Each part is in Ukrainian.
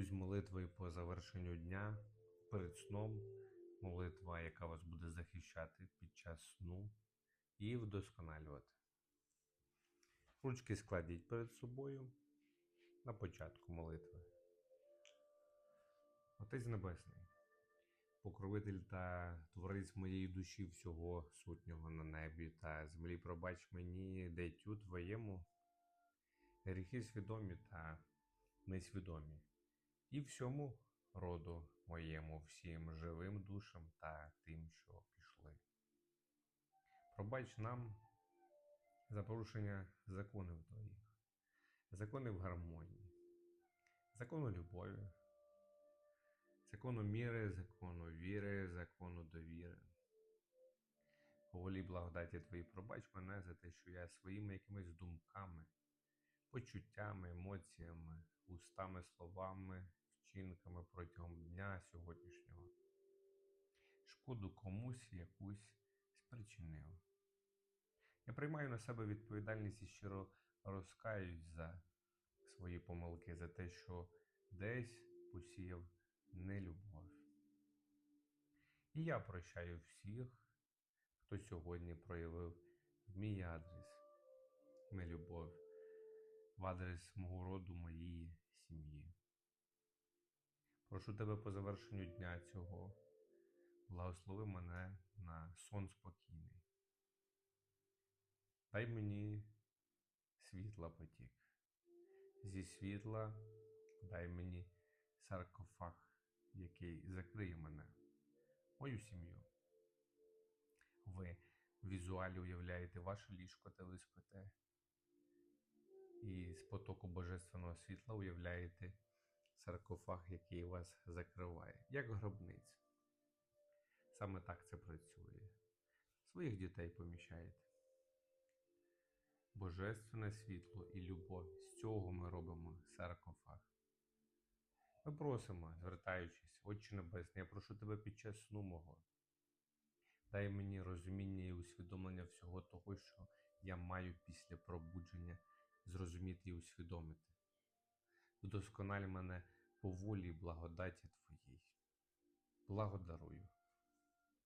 Ділюсь молитвою по завершенню дня, перед сном, молитва, яка вас буде захищати під час сну і вдосконалювати. Ручки складіть перед собою на початку молитви. Отець Небесний, покровитель та творець моєї душі всього сутнього на небі та землі, пробач мені, дитю твоєму, гріхи свідомі та несвідомі, і всьому роду моєму, всім живим душам та тим, що пішли. Пробач нам за порушення законів твоїх, законів гармонії, закону любові, закону міри, закону віри, закону довіри. По волі благодаті Твої пробач мене за те, що я своїми якимись думками, почуттями, емоціями, устами, словами, вчинками протягом дня сьогоднішнього. Шкоду комусь якусь спричинив. Я приймаю на себе відповідальність і щиро розкаюсь за свої помилки, за те, що десь посіяв нелюбов. І я прощаю всіх, хто сьогодні проявив в мій адрес нелюбов, в адрес мого роду, моєї сім'ї. Прошу тебе по завершенню дня цього, благослови мене на сон спокійний. Дай мені світла потік. Зі світла дай мені саркофаг, який закриє мене, мою сім'ю. Ви візуалі уявляєте ваше ліжко та ви спите. І з потоку божественного світла уявляєте саркофаг, який вас закриває, як гробниця. Саме так це працює. Своїх дітей поміщаєте. Божественне світло і любов. З цього ми робимо саркофаг. Ми просимо, звертаючись, Отче Небесний, я прошу тебе під час сну мого. Дай мені розуміння і усвідомлення всього того, що я маю після пробудження зрозуміти і усвідомити. Вдоскональ мене по волі і благодаті Твоїй. Благодарую.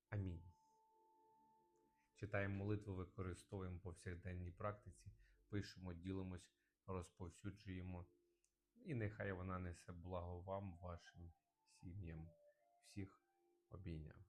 Амінь. Читаємо молитву, використовуємо повсякденній практиці, пишемо, ділимось, розповсюджуємо. І нехай вона несе благо вам, вашим сім'ям, всіх обійняв.